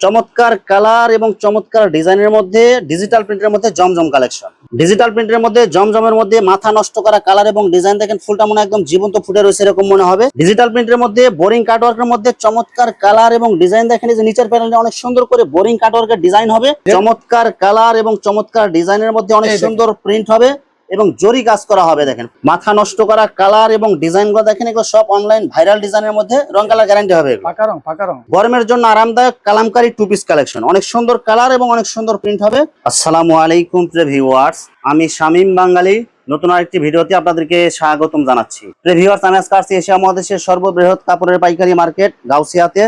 চমৎকার কালার এবং চমৎকার ডিজাইনের মধ্যে ডিজিটাল প্রিন্টের মধ্যে জমজম কালেকশন ডিজিটাল প্রিন্টের মধ্যে জমজমের মধ্যে মাথা নষ্ট করা কালার এবং ডিজাইন দেখেন ফুলটা মনে একদম জীবন্ত ফুটে রয়েছে এরকম মনে হবে। ডিজিটাল প্রিন্টের মধ্যে বোরিং কাটওয়ার্কের মধ্যে চমৎকার কালার এবং ডিজাইন দেখেন যে নিচের প্যানেলে অনেক সুন্দর করে বোরিং কাটওয়ার্কের ডিজাইন হবে। চমৎকার কালার এবং চমৎকার ডিজাইনের মধ্যে অনেক সুন্দর প্রিন্ট হবে। এবং জরি কাজ করা হবে দেখেন। মাথা নষ্ট করা কালার এবং ডিজাইনগুলো দেখেন এগুলো সব অনলাইন ভাইরাল ডিজাইনের মধ্যে রং কালার গ্যারান্টি হবে পাকা রং পাকা রং। গরমের জন্য আরামদায়ক কালামকারী টু পিস কালেকশন অনেক সুন্দর কালার এবং অনেক সুন্দর প্রিন্ট হবে। আসসালামু আলাইকুম ভিউয়ার্স আমি শামীম বাঙালি। নতুন আরেকটি ভিডিওতে আপনাদেরকে স্বাগতম জানাচ্ছি। প্রিয় ভিউয়ার্স আমি আজকে আসছি এশিয়া মহাদেশের সর্ববৃহৎ কাপড়ের পাইকারি মার্কেট গাউসিয়াতে।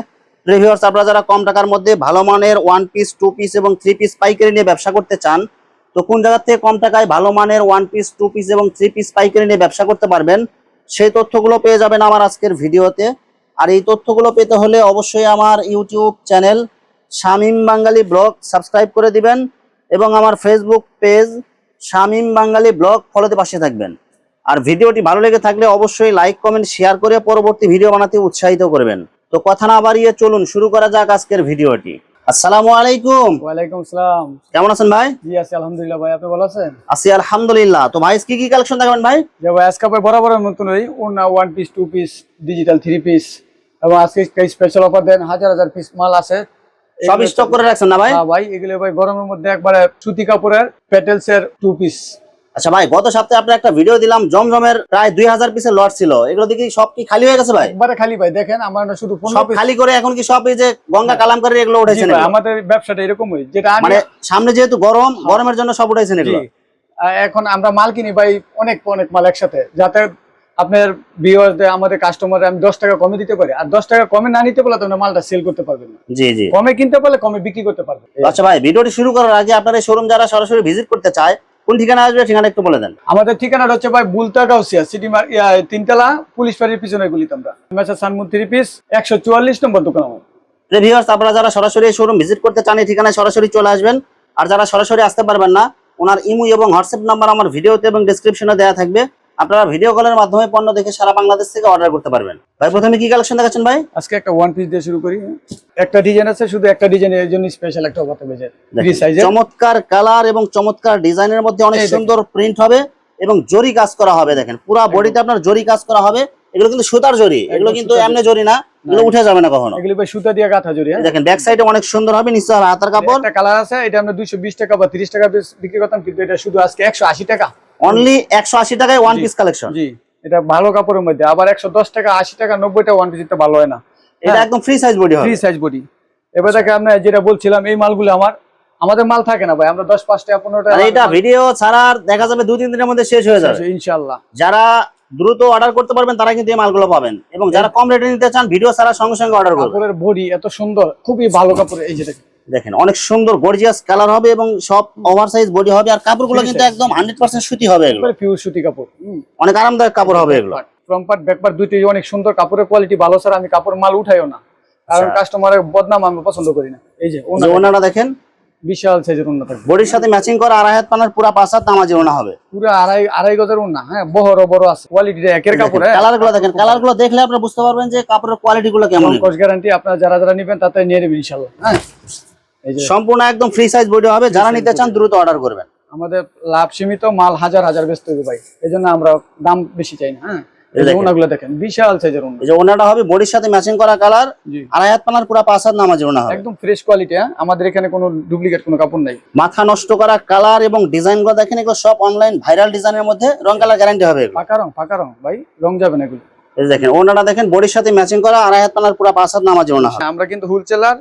প্রিয় ভিউয়ার্স আপনারা যারা কম টাকার মধ্যে ভালো মানের ওয়ান পিস টু পিস এবং থ্রি পিস পাইকারি নিয়ে ব্যবসা করতে চান তো কোন জায়গা থেকে কম টাকায় ভালো মানের ওয়ান পিস টু পিস এবং থ্রি পিস পাইকারি নিয়ে ব্যবসা করতে পারবেন, সেই তথ্যগুলো পেয়ে যাবেন আমার আজকের ভিডিওতে। আর এই তথ্যগুলো পেতে হলে অবশ্যই আমার YouTube channel Shamim Bangali blog subscribe করে দিবেন এবং আমার Facebook page Shamim Bangali blog ফলোতে পাশে থাকবেন। আর ভিডিওটি ভালো লেগে থাকলে অবশ্যই লাইক কমেন্ট শেয়ার করে পরবর্তী ভিডিও বানাতে উৎসাহিত করবেন। তো কথা না বাড়িয়ে চলুন, শুরু করা যাক আজকের ভিডিওটি। আসসালামু আলাইকুম। ওয়ালাইকুম আসসালাম। কেমন আছেন ভাই? জি আছি আলহামদুলিল্লাহ ভাই আপনি ভালো আছেন? আছি আলহামদুলিল্লাহ। তো ভাই কি কি কালেকশন দেখাবেন ভাই? যে ভাই আজকে ভাই বরাবরের মতন ওই ওনা one piece two piece digital three piece এবং আজকে স্পেশাল অফার দেন হাজার হাজার পিস মাল আছে। সব স্টক করে রাখছেন না ভাই? হ্যাঁ ভাই এগুলো ভাই গরমের মধ্যে একবারে সুতি কাপড়ের পেটেলস এর টু পিস আচ্ছা ভাই গত সপ্তাহে আপনার একটা ভিডিও দিলাম জমজমের প্রায় দুই হাজার পিসের লট ছিল। এগুলো দেখি সব কি খালি হয়ে গেছে ভাই? একবারে খালি ভাই দেখেন আমার শুধু সব খালি করে এখন কি সব এই যে গঙ্গা কালামকারী এগুলো উঠেছেন এগুলো? আমাদের ব্যবসাটা এরকমই যেটা মানে সামনে যেহেতু গরম গরমের জন্য সব উঠাইছেন জি। এগুলো? এখন আমরা মাল কিনি ভাই অনেক অনেক মাল একসাথে যাতে আপনার ভিউয়ারদের আমাদের কাস্টমার আমি দশ টাকা কমে দিতে পারি। আর দশ টাকা কমে না নিতে পারলে তো আপনি মালটা সেল করতে পারবেন না। জি জি। কমে কিনতে পারলে কমে বিক্রি করতে পারবেন। আচ্ছা ভাই ভিডিওটি শুরু করার আগে আপনার এই শোরুম যারা সরাসরি ভিজিট করতে চায় কোন ঠিকানা আসবে সেখানে একটু বলে দেন। আমাদের ঠিকানাটা হচ্ছে ভাই বুলতা গাউসিয়া সিটি তিনতলা পুলিশ বাড়ির পিছনে গুলি আমরা। মেসা সানমুন থ্রি পিস একশো চুয়াল্লিশ নম্বর দোকান আমার। ভিউয়ার্স আপনারা যারা সরাসরি শোরুম ভিজিট করতে চান এই ঠিকানায় সরাসরি চলে আসবেন। আর যারা সরাসরি আসতে পারবেন না ওনার ইমু এবং হোয়াটসঅ্যাপ নাম্বার আমার ভিডিওতে এবং ডিসক্রিপশনে দেওয়া থাকবে। আপনারা ভিডিও কলের মাধ্যমে পণ্য দেখে সারা বাংলাদেশ থেকে অর্ডার করতে পারবেন। ভাই প্রথমে কি কালেকশন দেখাচ্ছেন ভাই? আজকে একটা ওয়ান পিস দিয়ে শুরু করি। একটা ডিজাইন আছে শুধু একটা ডিজাইন এর জন্য স্পেশাল একটা অফার থাকবে চমৎকার কালার এবং চমৎকার ডিজাইনের মধ্যে অনেক সুন্দর প্রিন্ট হবে এবং জরি কাজ করা হবে দেখেন। পুরা বডিতে আপনার জরি কাজ করা হবে। এগুলো কিন্তু সুতার জরি। এগুলো কিন্তু এমনি জরি। না এগুলো উঠে যাবে না কখনো। এগুলো ভাই সুতা দিয়ে গাঁথা জরি এই দেখেন ব্যাক সাইডে অনেক সুন্দর হবে নিচে হাতার কাপড়। একটা কালার আছে এটা আমরা দুইশো বিশ টাকা বা তিরিশ টাকা piece বিক্রি করতাম কিন্তু এটা শুধু আজকে একশো আশি টাকা। অনলি একশো আশি টাকায় ওয়ান পিস কালেকশন জি এটা ভালো কাপড়ের মধ্যে। আবার একশো দশ টাকা আশি টাকা নব্বই টাকা ওয়ান পিস ভালো হয় না। এটা একদম ফ্রি সাইজ বডি হবে। ফ্রি সাইজ বডি এবার দেখে আমরা যেটা বলছিলাম এই মালগুলো আমার। আমাদের মাল থাকে না ভাই আমরা দশ পাঁচ টাকা পনেরো আর এটা ভিডিও ছাড়া আর দেখা যাবে দুই তিন দিনের মধ্যে শেষ হয়ে যাবে। ইনশাল্লাহ যারা দ্রুত অর্ডার করতে পারবেন তারা কিন্তু এই মালগুলো পাবেন। এবং যারা কম রেটে নিতে চান ভিডিও ছাড়া সঙ্গে সঙ্গে অর্ডার করবেন। কাপড়ের বডি এত সুন্দর খুবই ভালো কাপড় এই যে দেখেন। দেখেন অনেক সুন্দর গর্জিয়াস কালার হবে এবং সব ওভার সাইজ বডি হবে আর কাপড়গুলো কিন্তু। একদম হান্ড্রেড পার্সেন্ট সুতি হবে এগুলো। পিওর সুতি কাপড়। অনেক আরামদায়ক কাপড় হবে এগুলো। ফ্রন্ট পার্ট ব্যাক পার্ট দুইটাই অনেক সুন্দর কাপড়ের কোয়ালিটি ভালো স্যার আমি কাপড় মাল উঠাইও না। কারণ আচ্ছা। কাস্টমারের বদনাম আমি পছন্দ করি না। এই যে যে ওনা ওনারা দেখেন। বিশাল সাইজের ওনা থাকবে। বডির সাথে ম্যাচিং করা আড়াই হাত পানার পুরা পাঁচ হাত ওনা হবে। পুরো আড়াই আড়াই গজের ওনা হ্যাঁ বড় বড় আছে। কোয়ালিটি একের কাপড় হ্যাঁ। কালারগুলো দেখেন কালারগুলো দেখলে আপনি বুঝতে পারবেন যে কাপড়ের কোয়ালিটি গুলো কেমন। কস গ্যারান্টি আপনারা যারা যারা নেবেন তাতে নিয়ে নেবেন ইনশাল্লাহ হ্যাঁ। সম্পূর্ণ একদম ফ্রি সাইজ বডি হবে যারা নিতে চান দ্রুত অর্ডার করবেন। আমাদের লাভ সীমিত মাল হাজার হাজার ব্যস্ত হবে ভাই। এই জন্য আমরা দাম বেশি চাই না হ্যাঁ? দেখেন। ওনাগুলো দেখেন বিশাল সাইজের ওনা। যে ওনাটা হবে বডির সাথে ম্যাচিং করা কালার জি। আড়াই হাত পানার পুরা পাঁচ হাত নামাজি ওনা হবে। একদম ফ্রেশ কোয়ালিটি হ্যাঁ? আমাদের এখানে কোনো ডুপ্লিকেট কোনো কাপড় নাই। মাথা নষ্ট করা কালার এবং ডিজাইনগুলো দেখেন এগুলো সব অনলাইন ভাইরাল ডিজাইনের মধ্যে রং কালার গ্যারান্টি হবে পাকা রং পাকা রং ভাই। রং যাবে না এগুলো। এই দেখেন ওনাটা দেখেন বডির সাথে ম্যাচিং করা আড়াই হাত পানার পুরা পাঁচ হাত ওনা হবে। আমরা কিন্তু হোলসেলার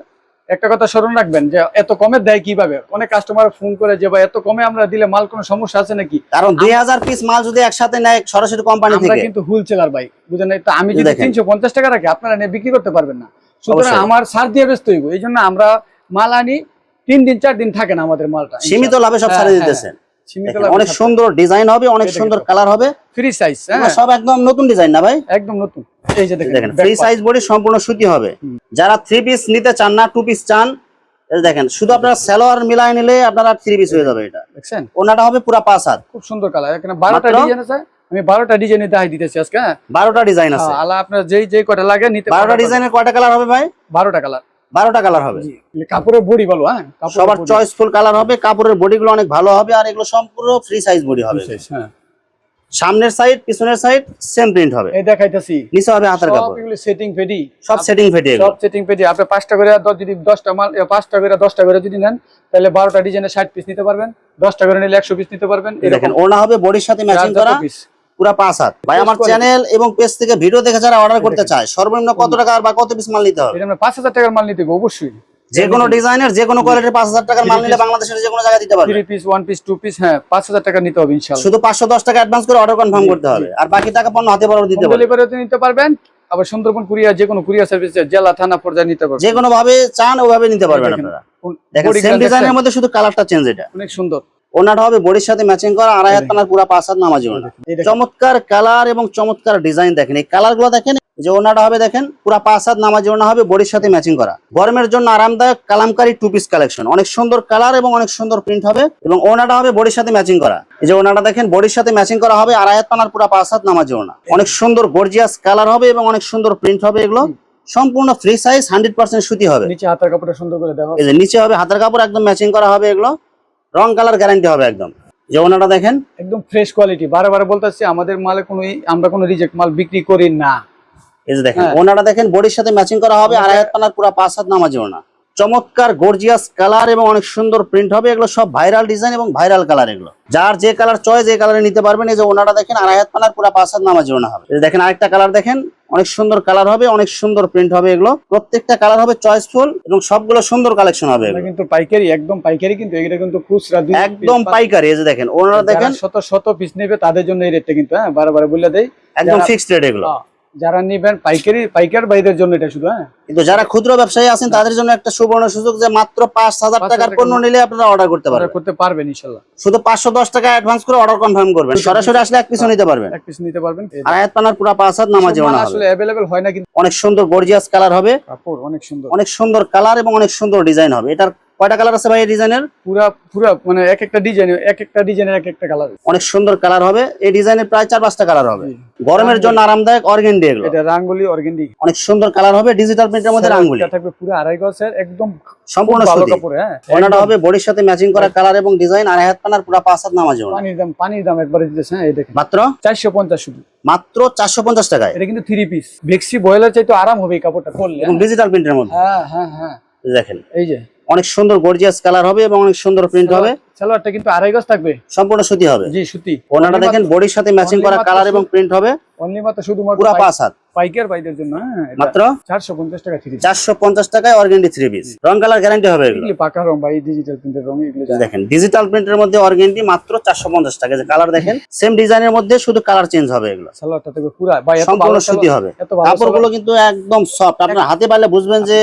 একটা কথা স্মরণ রাখবেন যে এত কমে দেয় কীভাবে? অনেক কাস্টমার ফোন করে যে ভাই এত কমে আমরা দিলে মাল কোনো সমস্যা আছে নাকি? কারণ দুই হাজার পিস মাল যদি একসাথে নেয় সরাসরি কোম্পানি আমরা কিন্তু হোলসেলার ভাই। বুঝেন? তো আমি যদি দেখেন। তিনশো পঞ্চাশ টাকা রাখি আপনারা নিয়ে বিক্রি করতে পারবেন না। সুতরাং আমার সার দিয়ে ব্যস্ত হইব। এই জন্য আমরা মাল আনি তিন দিন চার দিন থাকে না আমাদের মালটা। সীমিত লাভে সব হ্যাঁ, ছাড়ে হ্যাঁ, দিতেছেন। অনেক সুন্দর ডিজাইন হবে অনেক সুন্দর কালার হবে। ফ্রি সাইজ হ্যাঁ। সব একদম নতুন ডিজাইন না ভাই? একদম নতুন। এই যে দেখেন দেখেন ফ্রি সাইজ বডি সম্পূর্ণ সুতি হবে। যারা থ্রি পিস নিতে চান না টু পিস চান দেখেন শুধু আপনারা সালোয়ার মিলাই নিলে আপনারা থ্রি পিস হয়ে যাবে এটা। দেখছেন? ওনাটা হবে পুরা পাঁচ হাত। খুব সুন্দর কালার এখানে বারোটা ডিজাইন আছে। আমি বারোটা ডিজাইন দেখাই দিতেছি আজকে হ্যাঁ? বারোটা ডিজাইন আছে। হ্যাঁ, আলা আপনার যেই যেই কটা লাগে নিতে বারোটা ডিজাইনের কয়টা কালার হবে ভাই? বারোটা কালার বারোটা কালার হবে। জি কাপড়ের বডি ভালো হ্যাঁ? সবার চয়েসফুল কালার হবে কাপড়ের বডি গুলো অনেক ভালো হবে আর এগুলো সম্পূর্ণ ফ্রি সাইজ বডি হবে। হ্যাঁ। সামনের সাইড পিছনের সাইড সেম প্রিন্ট হবে। এই দেখাইতেছি। নিচে হবে হাতের কাপড়। এগুলো সেটিং পেডি সব সেটিং ফেটে সব সেটিং পেডি আপনি পাঁচটা করে দশ যদি দশটা মাল এ, পাঁচটা করে দশটা করে যদি নেন তাহলে বারোটা ডিজাইনের ষাট পিস নিতে পারবেন। দশটা করে নিলে একশো পিস নিতে পারবেন। দেখেন ওনা হবে বডির সাথে ম্যাচিং করা পুরা পাঁচ হাত। ভাই আমার চ্যানেল এবং পেজ থেকে ভিডিও দেখে যারা অর্ডার করতে চায় সর্বনিম্ন কত টাকা বা কত পিস মাল নিতে হবে? এটা আমরা পাঁচ হাজার টাকার মাল নিতে হবে অবশ্যই। যে কোনো ডিজাইনের যে কোনো কোয়ালিটির পাঁচ হাজার টাকার মাল নিলে বাংলাদেশের যে কোনো জায়গায় দিতে পারবে। 3 পিস 1 পিস 2 পিস হ্যাঁ পাঁচ হাজার টাকা নিতে হবে ইনশাআল্লাহ। শুধু পাঁচশো দশ টাকা অ্যাডভান্স করে অর্ডার কনফার্ম করতে হবে। আর বাকি টাকা পণ্য হাতে বরাবর দিতে পারবে। ডেলিভারিতে নিতে পারবেন আবার সুন্দরবন কুরিয়ার যে কোনো কুরিয়ার সার্ভিস জেলা থানা পর্যায়ে নিতে পারবেন। যে কোনো ভাবে চান ওভাবে নিতে পারবেন আপনারা। দেখেন সেম ডিজাইনের মধ্যে শুধু কালারটা চেঞ্জ এটা। অনেক সুন্দর। ওনাটা হবে বডির সাথে ম্যাচিং করা আড়াই হাত পানার পুরা পাঁচ হাত নামাজি ওনা চমৎকার কালার এবং চমৎকার ডিজাইন দেখেন। এই কালারগুলো দেখেন যে ওনাটা হবে দেখেন পুরা পাঁচ হাত নামাজি ওনা হবে বডির সাথে ম্যাচিং করা। গরমের জন্য আরামদায়ক কালামকারী টু পিস কালেকশন অনেক সুন্দর কালার এবং অনেক সুন্দর প্রিন্ট হবে এবং ওনাটা হবে বডির সাথে ম্যাচিং করা। এই যে ওনাটা দেখেন বডির সাথে ম্যাচিং করা হবে আড়াই হাত পানার পুরা পাঁচ হাত নামাজি ওনা অনেক সুন্দর গর্জিয়াস কালার হবে এবং অনেক সুন্দর প্রিন্ট হবে এগুলো। সম্পূর্ণ ফ্রি সাইজ হান্ড্রেড পার্সেন্ট সুতি হবে। নিচে হাতের কাপড়টা সুন্দর করে দেওয়া এই যে নিচে হবে হাতের কাপড় একদম ম্যাচিং করা হবে এগুলো। রং কালার গ্যারান্টি হবে একদম। যে ওনাটা দেখেন। একদম ফ্রেশ কোয়ালিটি বারে বারে বলতেছি আমাদের মালে কোনো আমরা কোনো রিজেক্ট মাল বিক্রি করি না। এই যে দেখেন হ্যাঁ। ওনাটা দেখেন বডির সাথে ম্যাচিং করা হবে আড়াই হাত পানার পুরো পাঁচ হাত নামাজও ওনা। চমৎকার গর্জিয়াস কালার এবং অনেক সুন্দর প্রিন্ট হবে। এগুলো সব ভাইরাল ডিজাইন এবং ভাইরাল কালার এগুলো। যার যে কালার চয়েস যে কালারে নিতে পারবেন এই যে ওনাটা দেখেন আড়াই হাত পানার পুরো পাঁচ হাত নামাজি ওনা হবে। এই দেখেন আরেকটা কালার দেখেন অনেক সুন্দর কালার হবে অনেক সুন্দর প্রিন্ট হবে এগুলো। প্রত্যেকটা কালার হবে চয়েসফুল এবং সবগুলো সুন্দর কালেকশন হবে কিন্তু পাইকারি একদম পাইকারি কিন্তু এটা কিন্তু খুচরা একদম পাইকারি এই যে দেখেন ওনারা দেখেন শত শত পিস নেবে তাদের জন্য এই রেটটা কিন্তু হ্যাঁ বারে বারে বলে দেয় একদম ফিক্সড রেট এগুলো। হ্যাঁ, যারা নিবেন পাইকারি পাইকার ভাইদের জন্য এটা শুধু হ্যাঁ? কিন্তু যারা ক্ষুদ্র ব্যবসায়ী আছেন তাদের জন্য একটা সুবর্ণ সুযোগ যে মাত্র পাঁচ হাজার টাকার পণ্য নিলে আপনারা অর্ডার করতে পারবেন। করতে পারবেন ইনশাল্লাহ। শুধু পাঁচশো দশ টাকা অ্যাডভান্স করে অর্ডার কনফার্ম করবেন। সরাসরি আসলে এক পিছু নিতে পারবেন। এক পিস নিতে পারবেন। আর আয়াত পানার পুরা পাঁচ হাত নামাজ আসলে অ্যাভেলেবেল হয় না কিন্তু অনেক সুন্দর গর্জিয়াস কালার হবে। কাপড় অনেক সুন্দর। অনেক সুন্দর কালার এবং অনেক সুন্দর ডিজাইন হবে। এটার কয়টা কালার আছে ভাই ডিজাইনের? পুরা পুরা মানে এক একটা ডিজাইন এক একটা ডিজাইনের এক একটা কালার অনেক সুন্দর কালার হবে। এই ডিজাইনের প্রায় চার পাঁচটা কালার হবে। গরমের জন্য আরামদায়ক অর্গেন্ডি এগুলো। এটা রাঙ্গুলি অর্গেন্ডি। অনেক সুন্দর কালার হবে ডিজিটাল প্রিন্টের মধ্যে রাঙ্গুলি। থাকবে পুরো আড়াই গজের একদম সম্পূর্ণ সুতি। কাপড় হ্যাঁ। ওনাটা হবে বডির সাথে ম্যাচিং করা কালার এবং ডিজাইন আর হাত পানার পুরা পাঁচ হাত নামাজ পানির দাম পানির দাম একবারে দিতেছে হ্যাঁ এই দেখেন। মাত্র? চারশো পঞ্চাশ শুধু। মাত্র চারশো পঞ্চাশ টাকায়। এটা কিন্তু থ্রি পিস ভেক্সি বয়েলার চাইতে আরাম হবে এই কাপড়টা করলে এবং ডিজিটাল প্রিন্টের মধ্যে। হ্যাঁ হ্যাঁ হ্যাঁ। দেখেন। এই যে। অনেক সুন্দর গর্জিয়াস কালার হবে এবং অনেক সুন্দর প্রিন্ট হবে। সালোয়ারটা কিন্তু আড়াই গজ থাকবে। সম্পূর্ণ সুতি হবে। জি সুতি। ওনাটা দেখেন বডির সাথে ম্যাচিং করা কালার এবং প্রিন্ট হবে। মাত্র শুধুমাত্র পুরা পাঁচ হাত। পাইকার ভাইদের জন্য হ্যাঁ মাত্র? চারশো পঞ্চাশ টাকা থ্রি চারশো পঞ্চাশ টাকায় অর্গেন্ডি থ্রি পিস রং কালার গ্যারান্টি হবে এগুলো। পাকা রং ভাই ডিজিটাল প্রিন্টের রং এগুলো দেখেন ডিজিটাল প্রিন্টের মধ্যে মাত্র চারশো পঞ্চাশ টাকা। যে কালার দেখেন সেম ডিজাইনের মধ্যে শুধু কালার চেঞ্জ হবে এগুলো। সালোয়ারটা থেকে পুরা। ভাই এত ভালো সুতি হবে। কাপড়গুলো কিন্তু একদম সফট আপনার হাতে পারলে বুঝবেন যে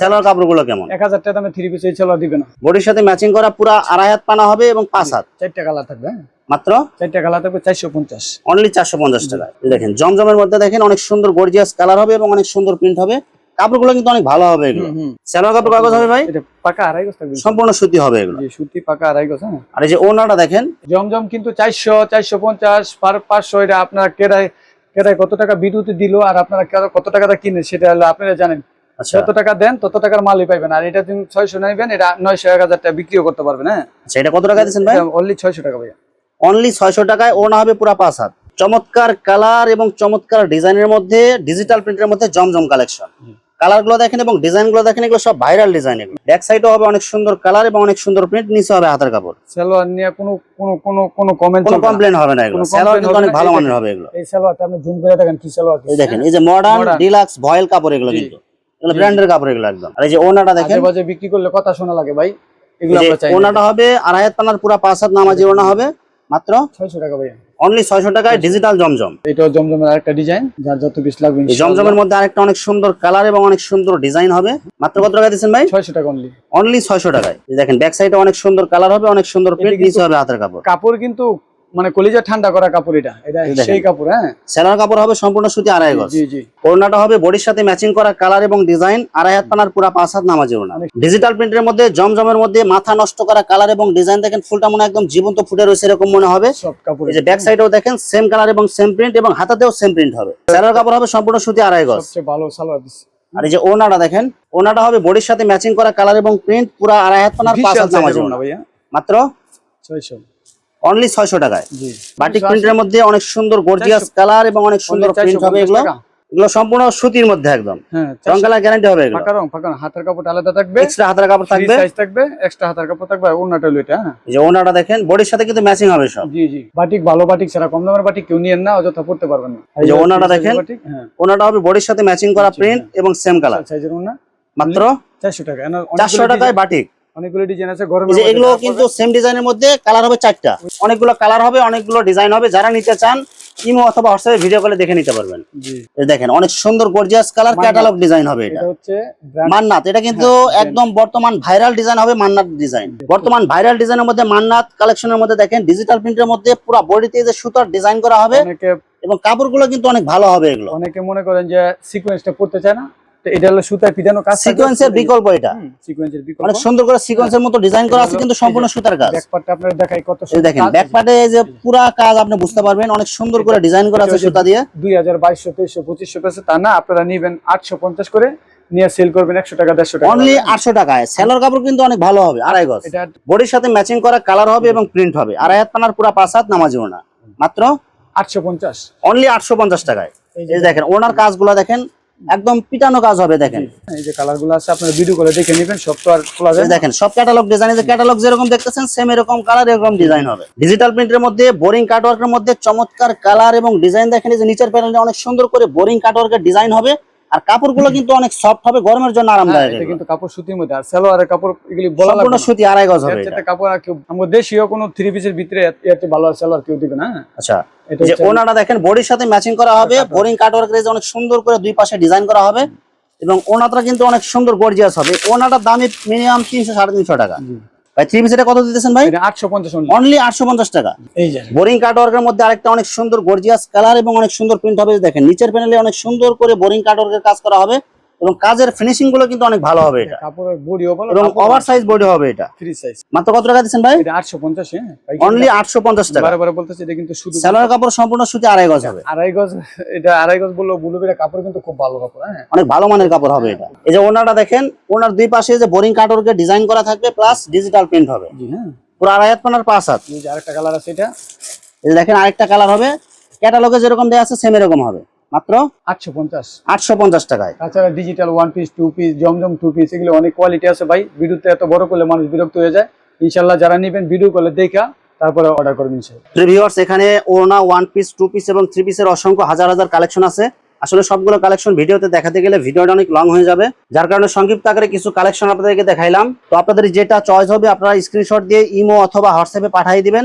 সেলোয়ার কাপড়গুলো কেমন। এক হাজার টাকা দামে থ্রি পিস এই সালোয়ার দিবে না। বডির সাথে ম্যাচিং করা পুরা আড়াই হাত পানা হবে এবং পাঁচ হাত। চারটা কালার থাকবে হ্যাঁ? মাত্র? চারটা কালার থাকবে চারশো পঞ্চাশ। অনলি চারশো পঞ্চাশ টাকা। দেখেন জমজমের মধ্যে দেখেন অনেক সুন্দর গর্জিয়াস কালার হবে এবং অনেক সুন্দর প্রিন্ট হবে। কাপড়গুলো কিন্তু অনেক ভালো হবে এগুলো। সেলোয়ার কাপড় কাগজ হবে ভাই? পাকা আড়াই গজ থাকবে। সম্পূর্ণ সুতি হবে এগুলো। সুতি পাকা আড়াই গজ হ্যাঁ। আর এই যে ওনাটা দেখেন। জমজম কিন্তু চারশো চারশো পঞ্চাশ পাঁচশো এটা আপনারা কেরায় কেরায় কত টাকা বিদ্যুতে দিল আর আপনারা কত টাকা কিনে সেটা হলো আপনারা জানেন। যত টাকা দেন তত টাকার মালই পাইবেন। আর এটা তুমি ছয়শো নেবেন এটা নয়শো এক হাজার টাকা বিক্রিও করতে পারবেন হ্যাঁ? আচ্ছা এটা কত টাকা দিচ্ছেন ভাই? অনলি ছয়শো টাকা ভাইয়া। অনলি ছয়শো টাকায় ওনা হবে পুরা পাঁচ হাত। চমৎকার কালার এবং চমৎকার ডিজাইনের মধ্যে ডিজিটাল প্রিন্টের মধ্যে জমজম কালেকশন কালারগুলো দেখেন এবং ডিজাইনগুলো দেখেন এগুলো সব ভাইরাল ডিজাইন এগুলো। ব্যাক সাইডও হবে অনেক সুন্দর কালার এবং অনেক সুন্দর প্রিন্ট নিচে হবে হাতের কাপড়। সালোয়ার নিয়ে কোনো কোনো কোনো কোনো কমেন্ট কোনো কমপ্লেন হবে না এগুলো। সেলোয়ার কিন্তু অনেক ভালো মানের হবে এগুলো। এই সালোয়ারটা আপনি জুম করে দেখেন কি সালোয়ার এই দেখেন এই যে মডার্ন ডিলাক্স ভয়েল কাপড় এগুলো কিন্তু। এগুলো ব্র্যান্ডের কাপড় এগুলো একদম। আর এই যে ওনাটা দেখেন। বাজে বিক্রি করলে কথা শোনা লাগে ভাই এগুলো আমরা চাই ওনাটা হবে আড়াই হাত পানার পুরা পাঁচ হাত নামাজি ওনা হবে মাত্র ছয়শো টাকা ভাইয়া। অনলি ছয়শো টাকায় ডিজিটাল জমজম। এটাও জমজমের আরেকটা ডিজাইন যার যত পিস লাগবে এই জমজমের মধ্যে আরেকটা অনেক সুন্দর কালার এবং অনেক সুন্দর ডিজাইন হবে। মাত্র কত টাকা দিচ্ছেন ভাই? ছয়শো টাকা অনলি অনলি ছয়শো টাকায়। এই দেখেন ব্যাক সাইডে অনেক সুন্দর কালার হবে অনেক সুন্দর প্রিন্ট নিচে হবে হাতের কাপড়। কাপড় কিন্তু মানে কলিজা ঠান্ডা করা কাপড় এটা এটা সেই কাপড় হ্যাঁ। সেলার কাপড় হবে সম্পূর্ণ সুতি আড়াই গজ। জি জি। ওড়নাটা হবে বডির সাথে ম্যাচিং করা কালার এবং ডিজাইন আড়াই হাত পানার পুরা পাঁচ হাত নামাজি ওড়না। ডিজিটাল প্রিন্টের মধ্যে জমজমের মধ্যে মাথা নষ্ট করা কালার এবং ডিজাইন দেখেন ফুলটা মনে একদম জীবন্ত ফুটে রয়েছে এরকম মনে হবে। সফট কাপড় এই যে ব্যাক সাইডেও দেখেন সেম কালার এবং সেম প্রিন্ট এবং হাতাতেও সেম প্রিন্ট হবে। সেলার কাপড় হবে সম্পূর্ণ সুতি আড়াই গজ। সবচেয়ে ভালো সালোয়ার আর এই যে ওনাটা দেখেন ওনাটা হবে বডির সাথে ম্যাচিং করা কালার এবং প্রিন্ট পুরো আড়াই হাত পানার পাঁচ হাত নামাজ size এর না ভাইয়া। মাত্র ছয়শো। অনলি ছয়শো টাকায়। জি। বাটিক প্রিন্টের মধ্যে অনেক সুন্দর গর্জিয়াস কালার এবং অনেক সুন্দর প্রিন্ট হবে এগুলো। এগুলো সম্পূর্ণ সুতির মধ্যে একদম। হ্যাঁ রং কালার গ্যারান্টি হবে এগুলো। রং ফাঁকা হাতের কাপড় আলাদা থাকবে। এক্সট্রা হাতের কাপড় থাকবে। সাইজ থাকবে এক্সট্রা হাতের কাপড় থাকবে অন্যটা হলো এটা হ্যাঁ। যে ওনাটা দেখেন বডির সাথে কিন্তু ম্যাচিং হবে সব। জি জি। বাটিক ভালো বাটিক ছাড়া কম দামের বাটিক কেউ নিয়েন না অযথা পড়তে পারবেন না। এই যে ওনাটা দেখেন। হ্যাঁ। ওনাটা হবে বডির সাথে ম্যাচিং করা প্রিন্ট এবং সেম কালার সাইজের ওনা মাত্র চারশো টাকা। এনার চারশো অনেকগুলো টাকায় বাটিক অনেকগুলো ডিজাইন আছে মধ্যে এগুলো কিন্তু সেম ডিজাইনের মধ্যে কালার হবে চারটা। অনেকগুলো কালার হবে অনেকগুলো ডিজাইন হবে। যারা নিতে চান ইমো অথবা হোয়াটসঅ্যাপে ভিডিও কলে দেখে নিতে পারবেন। দেখেন অনেক সুন্দর গর্জিয়াস কালার ক্যাটালগ ডিজাইন হবে এটা। হচ্ছে মান্নাত এটা কিন্তু হ্যাঁ, একদম বর্তমান ভাইরাল ডিজাইন হবে মান্নাত ডিজাইন বর্তমান ভাইরাল ডিজাইনের মধ্যে মান্নাত কালেকশনের মধ্যে দেখেন ডিজিটাল প্রিন্টের মধ্যে পুরো বডিতে যে সুতার ডিজাইন করা হবে এবং কাপড়গুলো কিন্তু অনেক ভালো হবে এগুলো। অনেকে মনে করেন যে সিকোয়েন্সটা পড়তে চায় না। এটা হলো পিটানো কাজ সিকোয়েন্সের বিকল্প এটা। সিকোয়েন্সের বিকল্প। অনেক সুন্দর করে সিকোয়েন্সের মতো ডিজাইন করা আছে কিন্তু সম্পূর্ণ সুতার কাজ। ব্যাক আপনারা দেখাই কত এই দেখেন ব্যাক যে পুরা কাজ আপনি বুঝতে পারবেন অনেক সুন্দর করে ডিজাইন করা আছে সুতা দিয়ে। তা না আপনারা নিবেন করে নিয়ে সেল করবেন একশো টাকা দেড়শো টাকা অনলি আটশো টাকায়। সেলার কাপড় কিন্তু অনেক ভালো হবে আড়াই গজ। এটা বডির সাথে ম্যাচিং করা কালার হবে এবং প্রিন্ট হবে। আড়াই হাত পানার পুরা পাঁচ হাত নামাজিও না মাত্র? আটশো পঞ্চাশ। অনলি আটশো পঞ্চাশ টাকায়। এই এই দেখেন ওনার কাজগুলো দেখেন একদম পিটানো কাজ হবে দেখেন। এই যে কালারগুলো আছে আপনার ভিডিও করে দেখে নেবেন সব তো আর খোলা যায় দেখেন সব ক্যাটালগ ডিজাইন যে ক্যাটালগ যেরকম দেখতেছেন সেম এরকম কালার এরকম ডিজাইন হবে। ডিজিটাল প্রিন্টের মধ্যে বোরিং কাটওয়ার্কের মধ্যে চমৎকার কালার এবং ডিজাইন দেখেন এই যে নিচের প্যানেলে অনেক সুন্দর করে বোরিং কাটওয়ার্কের ডিজাইন হবে। আর কাপড়গুলো কিন্তু অনেক সফট হবে গরমের জন্য হ্যাঁ, আরামদায়ক এটা কিন্তু কাপড় সুতির মধ্যে আর সালোয়ারের কাপড় এগুলি বলা সম্পূর্ণ সুতি আড়াই গজ হবে এটা। কাপড় আর আমাদের দেশীয় কোনো থ্রি পিসের ভিতরে চেয়ে ভালো সালোয়ার কেউ দিবে না হ্যাঁ। আচ্ছা যে ওনাটা দেখেন বডির সাথে ম্যাচিং করা হবে বোরিং কাটওয়ার্কের যে অনেক সুন্দর করে দুই পাশে ডিজাইন করা হবে এবং ওনাটা কিন্তু অনেক সুন্দর গর্জিয়াস হবে। ওনাটার দামই মিনিমাম তিনশো সাড়ে তিনশো টাকা। ভাই থ্রি পিস এটা কত দিতেছেন ভাই? আটশো পঞ্চাশ অনলি আটশো পঞ্চাশ টাকা। এই যে। বোরিং কাটওয়ার্কের মধ্যে আরেকটা অনেক সুন্দর গর্জিয়াস কালার এবং অনেক সুন্দর প্রিন্ট হবে দেখেন নিচের প্যানেলে অনেক সুন্দর করে বোরিং কাটওয়ার্কের কাজ করা হবে। এবং কাজের ফিনিশিংগুলো কিন্তু অনেক ভালো হবে এটা। কাপড়ের বডিও ভালো এবং ওভার সাইজ বডি হবে এটা। ফ্রি সাইজ মাত্র কত টাকা দিচ্ছেন ভাই? এটা আটশো পঞ্চাশ হ্যাঁ। অনলি আটশো পঞ্চাশ টাকা। বারে বারে বলতেছে এটা কিন্তু শুধু স্যালোয়ার কাপড় সম্পূর্ণ সুতি আড়াই গজ হবে। আড়াই গজ এটা আড়াই গজ বলল বুলুবিরা কাপড় কিন্তু খুব ভালো কাপড় হ্যাঁ। অনেক ভালো মানের কাপড় হবে এটা। এই যে ওনাটা দেখেন ওনার দুই পাশে যে বোরিং কাটওয়ার্কের ডিজাইন করা থাকবে প্লাস ডিজিটাল প্রিন্ট হবে। জি হ্যাঁ। পুরো আড়াই হাত পানার পাঁচ হাত। এই যে আরেকটা কালার আছে এটা। এই যে দেখেন আরেকটা কালার হবে। ক্যাটালগে যেরকম দেওয়া আছে সেম এরকম হবে। মাত্র আটশো পঞ্চাশ। আটশো পঞ্চাশ টাকায়। তাছাড়া digital one piece two piece জমজম টু পিস এগুলো অনেক কোয়ালিটি আছে ভাই। ভিডিওতে এত বড় করলে মানুষ বিরক্ত হয়ে যায়। ইনশাল্লাহ যারা নেবেন ভিডিও করলে দেখা তারপরে অর্ডার করবেন ভিউয়ার্স এখানে ওড়না ওয়ান পিস টু পিস এবং থ্রি পিসের অসংখ্য হাজার হাজার কালেকশন আছে। আসলে সবগুলো কালেকশন ভিডিওতে দেখাতে গেলে ভিডিওটা অনেক লং হয়ে যাবে। যার কারণে সংক্ষিপ্ত আকারে কিছু কালেকশন আপনাদেরকে দেখাইলাম। তো আপনাদের যেটা চয়েস হবে আপনারা স্ক্রিনশট দিয়ে ইমো অথবা হোয়াটসঅ্যাপে পাঠিয়ে দিবেন।